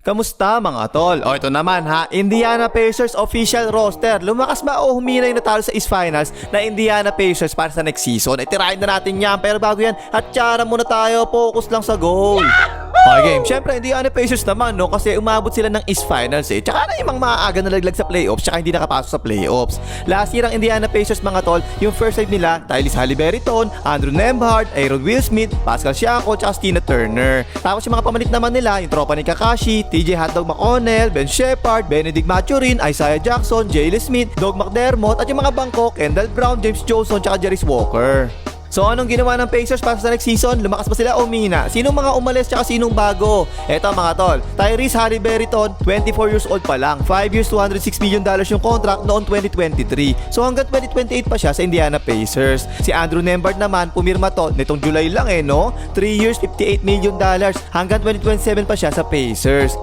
Kamusta mga tol? O ito naman ha, Indiana Pacers official roster. Lumakas ba o huminay na talo sa East Finals na Indiana Pacers para sa next season? Itirahin na natin yan. Pero bago yan, at tsara muna tayo. Focus lang sa goal. Okay game, syempre Indiana Pacers naman no kasi umabot sila ng East Finals eh. Tsaka na yung mga maaga na laglag sa playoffs tsaka hindi nakapasok sa playoffs. Last year ang Indiana Pacers mga tol, yung first side nila, Tyrese Haliburton, Andrew Nembhard, Aaron Will Smith, Pascal Siakam, tsaka Stina Turner. Tapos yung mga pamalit naman nila, yung tropa ni Kakashi, TJ Hotdog McConnell, Ben Shepard, Benedict Maturin, Isaiah Jackson, Jalen Smith, Doug McDermott, at yung mga bangko, Kendall Brown, James Johnson, tsaka Jarice Walker. So anong ginawa ng Pacers para sa next season? Lumakas ba sila o umina? Sinong mga umalis tsaka sinong bago? Eto mga tol, Tyrese Haliburton, 24 years old pa lang. 5 years, 206 million dollars yung contract noong 2023. So hanggang 2028 pa siya sa Indiana Pacers. Si Andrew Nembhard naman, pumirma to nitong July lang eh no? 3 years, 58 million dollars. Hanggang 2027 pa siya sa Pacers.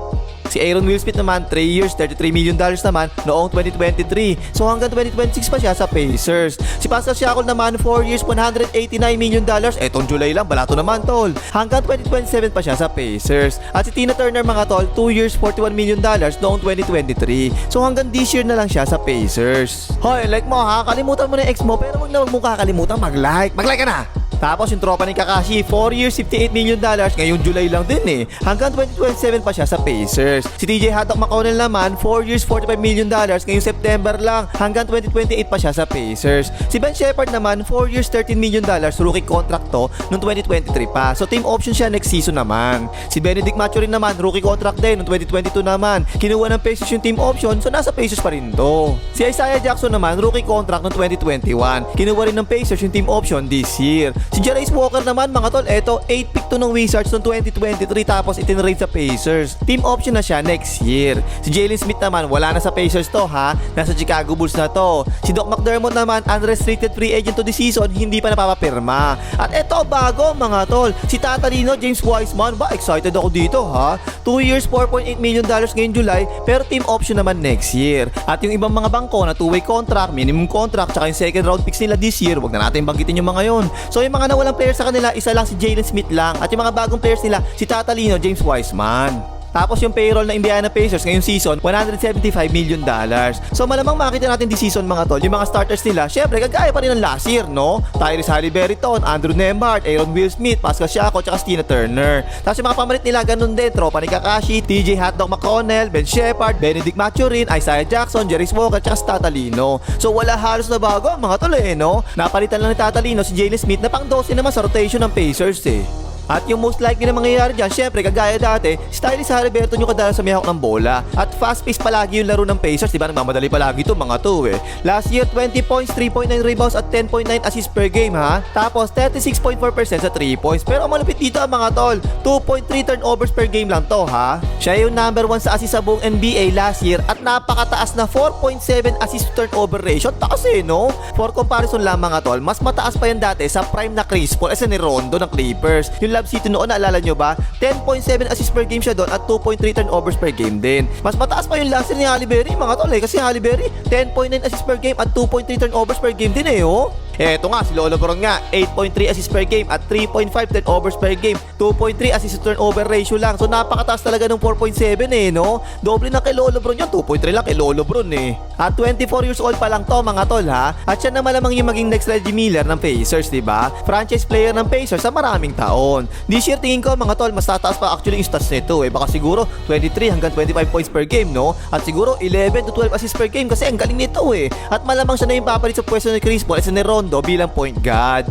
Si Aaron Will Smith naman, 3 years, 33 million dollars naman noong 2023. So hanggang 2026 pa siya sa Pacers. Si Pascal Siakam naman, 4 years, 189 million dollars. Etong July lang, balato naman tol. Hanggang 2027 pa siya sa Pacers. At si Tina Turner mga tol, 2 years, 41 million dollars noong 2023. So hanggang this year na lang siya sa Pacers. Hoy, like mo ha, kalimutan mo na yung ex mo, pero wag na wag mo kakalimutan mag-like. Mag-like ka na! Tapos yung tropa ni Kakashi, 4 years, 58 million dollars, ngayong July lang din eh. Hanggang 2027 pa siya sa Pacers. Si TJ Haddock McConnell naman, 4 years, 45 million dollars, ngayong September lang. Hanggang 2028 pa siya sa Pacers. Si Ben Shepard naman, 4 years, 13 million dollars, rookie contract to, noong 2023 pa. So team option siya next season naman. Si Benedict Maturin naman, rookie contract din, noong 2022 naman. Kinuha ng Pacers yung team option, so nasa Pacers pa rin to. Si Isaiah Jackson naman, rookie contract noong 2021. Kinuha rin ng Pacers yung team option this year. Si Jarice Walker naman mga tol, eto 8 pick to ng Wizards noong 2023 tapos itinrade sa Pacers. Team option na siya next year. Si Jalen Smith naman wala na sa Pacers to ha, nasa Chicago Bulls na to. Si Doc McDermott naman unrestricted free agent to the season, hindi pa napapapirma. At eto bago mga tol, si Tatalino James Wiseman, ba excited ako dito ha. 2 years 4.8 million dollars ngayong July pero team option naman next year. At yung ibang mga bangko na two-way contract, minimum contract, tsaka yung second round picks nila this year, wag na natin banggitin yung mga yon. So yung mga nawalang players sa kanila, isa lang si Jalen Smith lang. At yung mga bagong players nila, si Tatalino, James Wiseman. Tapos yung payroll ng Indiana Pacers ngayong season, 175 million dollars. So malamang makita natin this season mga tol, yung mga starters nila, syempre kagaya pa rin ng last year, no? Tyrese Haliburton, Andrew Nembhard, Aaron Will Smith, Pascal Siakam, tsaka Stina Turner. Tapos yung mga pamalit nila, ganun din, tropa ni Kakashi, TJ Hotdog McConnell, Ben Shepard, Benedict Maturin, Isaiah Jackson, Jerice Walker, tsaka si Tatalino. So wala halos na bago mga tol eh, no? Napalitan lang ni Tatalino si Jalen Smith na pang 12 naman sa rotation ng Pacers eh. At yung most likely na mangyayari dyan, syempre, kagaya dati, si Tyrese Haliburton yung kadalasan may hawak ng bola. At fast-paced palagi yung laro ng Pacers, di ba? Nagmamadali palagi to mga to eh. Last year, 20 points, 3.9 rebounds at 10.9 assists per game ha. Tapos, 36.4% sa 3 points. Pero ang malupit dito ang mga tol, 2.3 turnovers per game lang to ha. Siya yung number 1 sa assist sa buong NBA last year at napakataas na 4.7 assist to turnover ratio. Taas eh, no? For comparison lang mga tol, mas mataas pa yan dati sa prime na Chris Paul as ni Rondo ng Clippers. Yung Love City noon, naalala nyo ba? 10.7 assists per game siya doon at 2.3 turnovers per game din. Mas mataas pa yung last year ni Halle Berry, mga tol eh. Kasi Halle Berry, 10.9 assists per game at 2.3 turnovers per game din eh, oh. Eto nga, si Lolo Bron nga, 8.3 assists per game at 3.5 turnovers per game. 2.3 assist to turnover ratio lang. So napakataas talaga ng 4.7 eh, no? Doble na kay Lolo Bron yun, 2.3 lang kay Lolo Bron eh. At 24 years old pa lang to mga tol ha. At siya na malamang yung maging next Reggie Miller ng Pacers, di ba? Franchise player ng Pacers sa maraming taon. This year tingin ko mga tol, mas tataas pa actually yung stats nito eh. Baka siguro 23 hanggang 25 points per game, no? At siguro 11 to 12 assists per game kasi ang galing nito eh. At malamang siya na yung papalit sa pwesto ni Chris Paul at ni Rondo bilang point guard.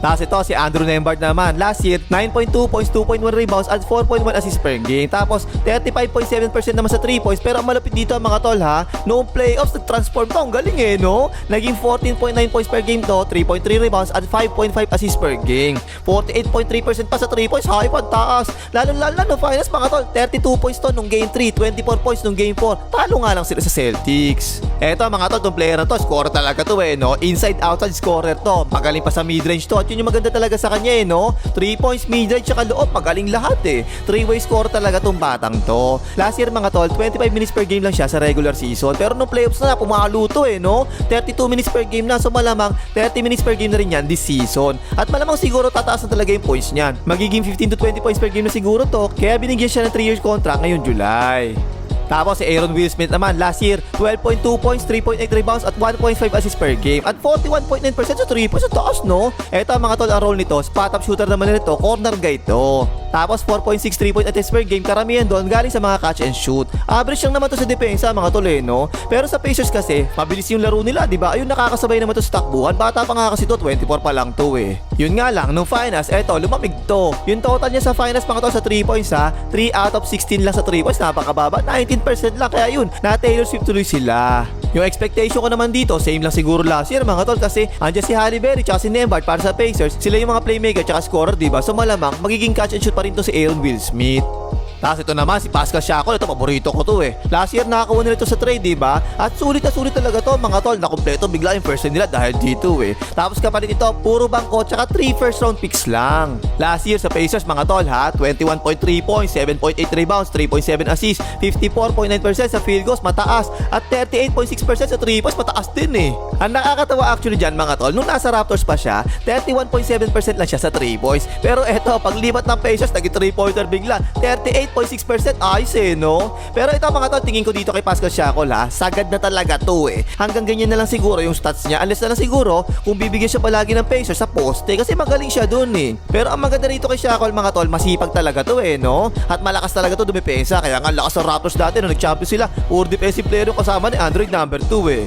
Tapos ito si Andrew Nembhard naman. Last year, 9.2 points, 2.1 rebounds at 4.1 assists per game. Tapos 35.7% naman sa 3 points. Pero ang malapit dito mga tol ha, noong playoffs, nag-transform to. Ang galing eh, no? Naging 14.9 points per game to, 3.3 rebounds at 5.5 assists per game. 48.3% pa sa 3 points, high pa taas. Lalo lalo no finals mga tol, 32 points to nung game 3, 24 points nung game 4. Talo nga lang sila sa Celtics. Eto mga tol, tong player na to, scorer talaga to eh, no? Inside outside scorer to. Magaling pa sa mid-range to. Out. Yun yung maganda talaga sa kanya eh, no? 3 points, mid-range, tsaka loob. Magaling lahat eh. 3-way score talaga tong batang to. Last year mga tol, 25 minutes per game lang siya sa regular season. Pero nung playoffs na, pumalo to eh, no? 32 minutes per game na. So malamang 30 minutes per game na rin yan this season. At malamang siguro tataas na talaga yung points niyan. Magiging 15 to 20 points per game na siguro to. Kaya binigyan siya ng 3 years contract ngayong July. Tapos si Aaron Will Smith naman last year 12.2 points, 3.8 rebounds at 1.5 assists per game at 41.9% sa 3 points. Sa taas no? Eto ang mga tol ang role nito, spot up shooter naman nito, corner guy to. Tapos 4.6 3 point assists per game, karamihan doon galing sa mga catch and shoot. Average lang naman to sa depensa mga tol eh, no? Pero sa Pacers kasi, mabilis yung laro nila, di ba? Ayun nakakasabay naman to sa takbuhan. Bata pa nga kasi to, 24 pa lang to eh. Yun nga lang, nung finals, eto, lumamig to. Yung total niya sa finals mga tol sa 3 points ha, 3 out of 16 lang sa 3 points, napakababa. 19% lang, kaya yun, na Taylor Swift tuloy sila. Yung expectation ko naman dito, same lang siguro last year mga tol kasi andyan si Halle Berry tsaka si Nembhard para sa Pacers. Sila yung mga playmaker tsaka scorer, di ba? So malamang magiging catch and shoot pa rin to si Aaron Will Smith. Tapos ito naman si Pascal Siakam, ito paborito ko to eh. Last year nakakuha nila ito sa trade, di ba? At sulit na sulit talaga to mga tol, na kumpleto bigla yung first nila dahil dito eh. Tapos kapalit ito, puro bangko tsaka 3 first round picks lang. Last year sa Pacers mga tol ha, 21.3 points, 7.8 rebounds, 3.7 assists, 54.9% sa field goals, mataas. At 38.6% sa 3 points, mataas din eh. Ang nakakatawa actually dyan mga tol, nung nasa Raptors pa siya, 31.7% lang siya sa 3 points. Pero eto, paglipat ng Pacers, naging 3 pointer bigla. 38.6% ayos eh, no? Pero ito mga tol, tingin ko dito kay Pascal Siakol ha, sagad na talaga to eh. Hanggang ganyan na lang siguro yung stats niya. Unless na lang siguro, kung bibigyan siya palagi ng Pacers sa poste, kasi magaling siya dun eh. Pero ang maganda rito kay Siakol mga tol, masipag talaga to eh, no? At malakas talaga to dumipensa. Kaya nga lakas sa Raptors dati nung nag-champion sila. Puro defensive player yung kasama ni Android number 2 eh.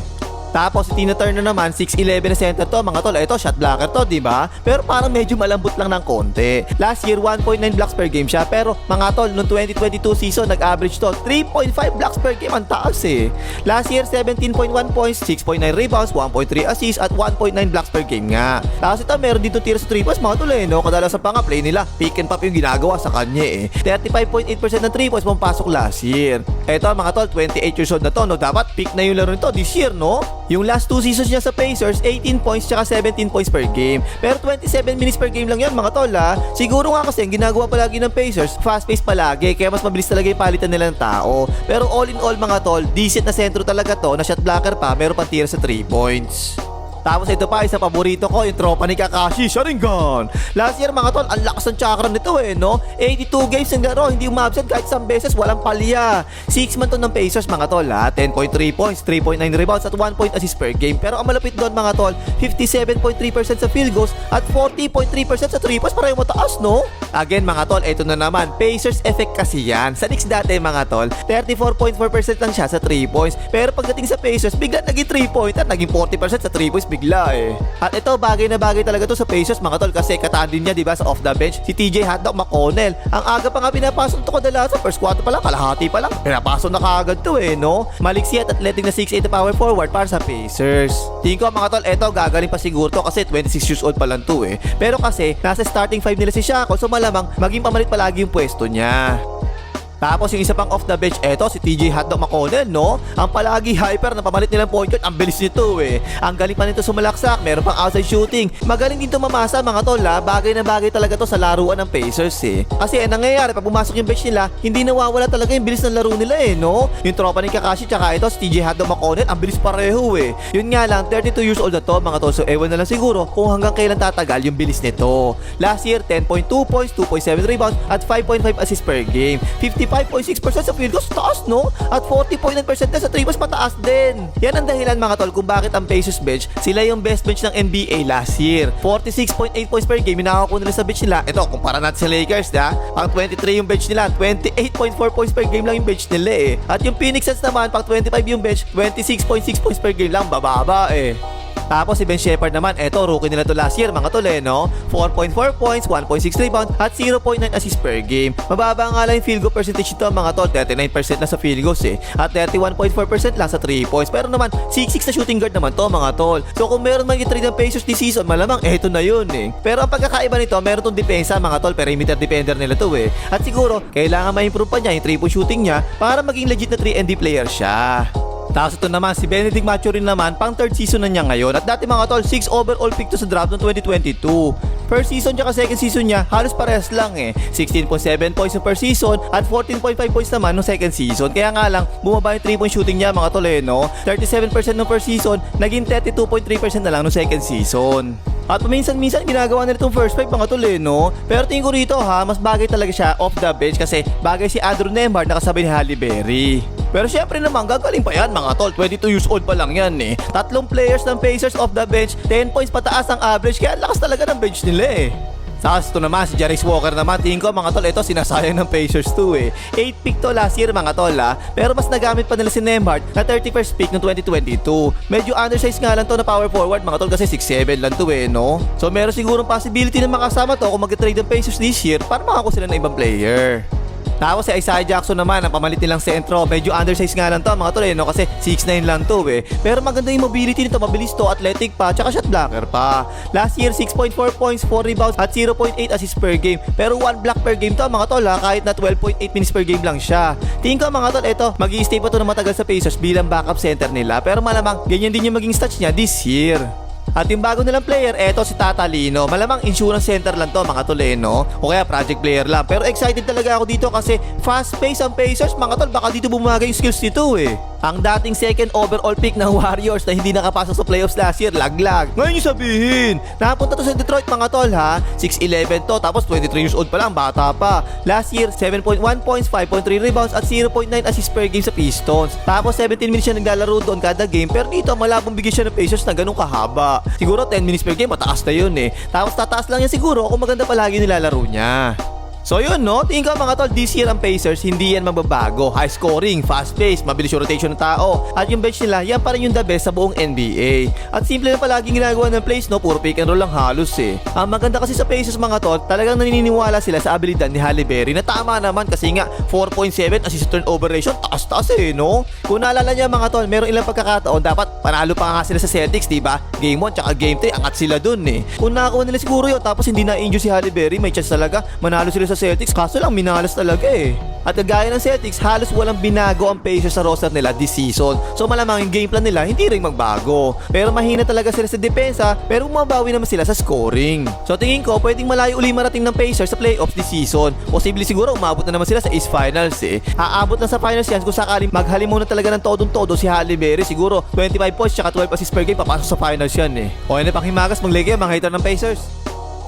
Tapos si Tina Turner naman, 6'11 na center to, mga tol. Ito, shot blocker to, di ba? Pero parang medyo malambot lang ng konti. Last year, 1.9 blocks per game siya. Pero mga tol, noong 2022 season, nag-average to 3.5 blocks per game. Ang taas eh. Last year, 17.1 points, 6.9 rebounds, 1.3 assists, at 1.9 blocks per game nga. Tapos ito, meron dito tira sa 3 points, mga tol eh, no? Kadalasan pa nga, play nila. Pick and pop yung ginagawa sa kanya eh. 35.8% ng 3 points pumapasok last year. Ito, mga tol, 28 years old na to, no? Dapat pick na yung laro nito this year, no? Yung last two seasons niya sa Pacers, 18 points tsaka 17 points per game. Pero 27 minutes per game lang yan mga tol ha. Siguro nga kasi ang ginagawa palagi ng Pacers, fast pace palagi kaya mas mabilis talaga yung palitan nila ng tao. Pero all in all mga tol, decent na sentro talaga to na shot blocker pa, meron pang tira sa 3 points. Tapos ito pa, isa paborito ko, yung tropa ni Kakashi, Sharingan. Last year mga tol, ang lakas ng chakra nito eh, no? 82 games ng laro, hindi umabsent kahit isang beses, walang palya. 6 man to ng Pacers mga tol ha, 10.3 points, 3.9 rebounds at 1 point assist per game. Pero ang malapit doon mga tol, 57.3% sa field goals at 40.3% sa 3 points, pareho mataas no? Again mga tol, ito na naman, Pacers effect kasi yan. Sa Knicks dati mga tol, 34.4% lang siya sa 3 points. Pero pagdating sa Pacers, bigla naging 3 point at naging 40% sa 3 points bigla eh. At ito, bagay na bagay talaga to sa Pacers mga tol kasi kataan din niya, di ba, sa off the bench, si TJ Hotdog McConnell. Ang aga pa nga pinapasok to kadalasan, first quarter pa lang, kalahati pa lang. Pinapasok na kaagad to eh, no? Maliksi at athletic na 6'8 na power forward para sa Pacers. Tingin ko mga tol, eto, gagaling pa siguro to kasi 26 years old pa lang to eh. Pero kasi, nasa starting 5 nila si Shako, so malamang maging pamalit palagi yung pwesto niya. Tapos yung isa pang off the bench, eto si TJ Hotdog McConnell, no? Ang palagi hyper na pamalit nilang point guard, ang bilis nito eh. Ang galing pa nito sumalaksak, meron pang outside shooting. Magaling din to mamasa mga tol ha. Bagay na bagay talaga to sa laruan ng Pacers eh. Kasi eh, nangyayari, pag pumasok yung bench nila, hindi nawawala talaga yung bilis ng laro nila eh, no? Yung tropa ni Kakashi tsaka ito si TJ Hotdog McConnell, ang bilis pareho eh. Yun nga lang, 32 years old na to mga tol. So ewan na lang siguro kung hanggang kailan tatagal yung bilis nito. Last year, 10.2 points, 2.7 rebounds, at 5.5 assists per game. 55.6% sa goals, taas no? At 40.9% na sa 3 points, mataas din. Yan ang dahilan mga tol kung bakit ang Pacers bench, sila yung best bench ng NBA last year. 46.8 points per game, yung nakakuha nila sa bench nila. Ito, kumpara natin sa Lakers, da? Pang 23 yung bench nila, 28.4 points per game lang yung bench nila eh. At yung Phoenix Suns naman, pang 25 yung bench, 26.6 points per game lang, bababa eh. Tapos si Ben Shepard naman, eto rookie nila to last year mga tol eh, no? 4.4 points, 1.6 rebound at 0.9 assist per game. Mababa nga lang yung field goal percentage nito mga tol, 39% na sa field goals eh. At 31.4% lang sa 3 points. Pero naman, 6'6 na shooting guard naman to mga tol. So kung meron man yung trade ng Pacers this season, malamang eto na yun eh. Pero ang pagkakaiba nito, meron tong depensa mga tol, perimeter defender nila to eh. At siguro, kailangan ma-improve pa niya yung 3 point shooting niya para maging legit na 3 and D player siya. Tapos ito naman, si Benedict Macho rin naman, pang third season na niya ngayon. At dati mga tol, 6 overall pick to sa draft noong 2022. First season tsaka second season niya, halos parehas lang eh. 16.7 points per season at 14.5 points naman no second season. Kaya nga lang, bumaba yung 3 point shooting niya mga tol eh, no? 37% no first season, naging 32.3% na lang no second season. At paminsan-minsan ginagawa nila itong first five mga tol eh, no? Pero tingin ko rito ha, mas bagay talaga siya off the bench kasi bagay si Andrew Nembhard na kasabay ni Halle Berry. Pero syempre naman, gagaling pa yan mga tol. 22 years old pa lang yan eh. Tatlong players ng Pacers off the bench, 10 points pataas ang average, kaya lakas talaga ng bench nila eh. Sa ito naman, si Jarice Walker naman, tingin ko mga tol, ito sinasayang ng Pacers too eh. 8 pick to last year mga tol ah, pero mas nagamit pa nila si Nembhard na 31st pick noong 2022. Medyo undersized nga lang to na power forward mga tol kasi 6'7 lang to eh, no? So meron sigurong possibility na makasama to kung mag-trade ng Pacers this year para makakuha sila ng ibang player. Tapos si Isaiah Jackson naman, ang pamalit nilang sentro. Medyo undersized nga lang to mga tol eh, no? Kasi 6'9 lang to eh. Pero maganda yung mobility nito, mabilis to, athletic pa, tsaka shot blocker pa. Last year, 6.4 points, 4 rebounds, at 0.8 assists per game. Pero 1 block per game to mga tol ha, kahit na 12.8 minutes per game lang siya. Tingin ko mga tol, ito, mag stay pa to na matagal sa Pacers bilang backup center nila. Pero malamang, ganyan din yung maging stats niya this year. At yung bago nilang player, eto si Tatalino. Malamang insurance center lang to mga toleno. O kaya project player lang. Pero excited talaga ako dito kasi fast pace ang Pacers. Mga tol, baka dito bumagay yung skills nito eh. Ang dating second overall pick ng Warriors na hindi nakapasok sa playoffs last year, laglag. Ngayon yung sabihin, napunta to sa Detroit mga tol ha. 6'11 to, tapos 23 years old pa lang, bata pa. Last year, 7.1 points, 5.3 rebounds at 0.9 assists per game sa Pistons. Tapos 17 minutes siya naglalaro doon kada game, pero dito malabong bigyan siya ng Pacers na ganun kahaba. Siguro 10 minutes per game, mataas na yun eh. Tapos tataas lang yan siguro kung maganda palagi nilalaro niya. So yun no, tingin ko mga tol, this year ang Pacers, hindi yan magbabago. High scoring, fast pace, mabilis yung rotation ng tao. At yung bench nila, yan pa rin yung the best sa buong NBA. At simple na palaging ginagawa ng plays no, puro pick and roll lang halos eh. Ang maganda kasi sa Pacers mga tol, talagang naniniwala sila sa abilidad ni Halle Berry na tama naman kasi nga 4.7 assist turnover ratio, taas-taas eh no. Kung naalala niya mga tol, meron ilang pagkakataon dapat panalo pa nga sila sa Celtics, di ba? Game 1 tsaka game 3, angat sila dun eh. Kung nakakuha nila siguro yun, tapos hindi na-injure si Halle Berry, may chance talaga manalo sila sa Celtics, kaso lang minalas talaga eh. At kagaya ng Celtics, halos walang binago ang Pacers sa roster nila this season. So malamang yung game plan nila hindi rin magbago. Pero mahina talaga sila sa depensa, pero bumabawi naman sila sa scoring. So tingin ko, pwedeng malayo uli marating ng Pacers sa playoffs this season. Posible siguro umabot na naman sila sa East Finals eh. Aabot na sa finals yan kung sakaling maghalimaw na talaga ng todong-todo si Halle Berry. Siguro 25 points tsaka 12 assists per game papasok sa finals yan eh. O ano pang himagas, maglegay mga hater ng Pacers.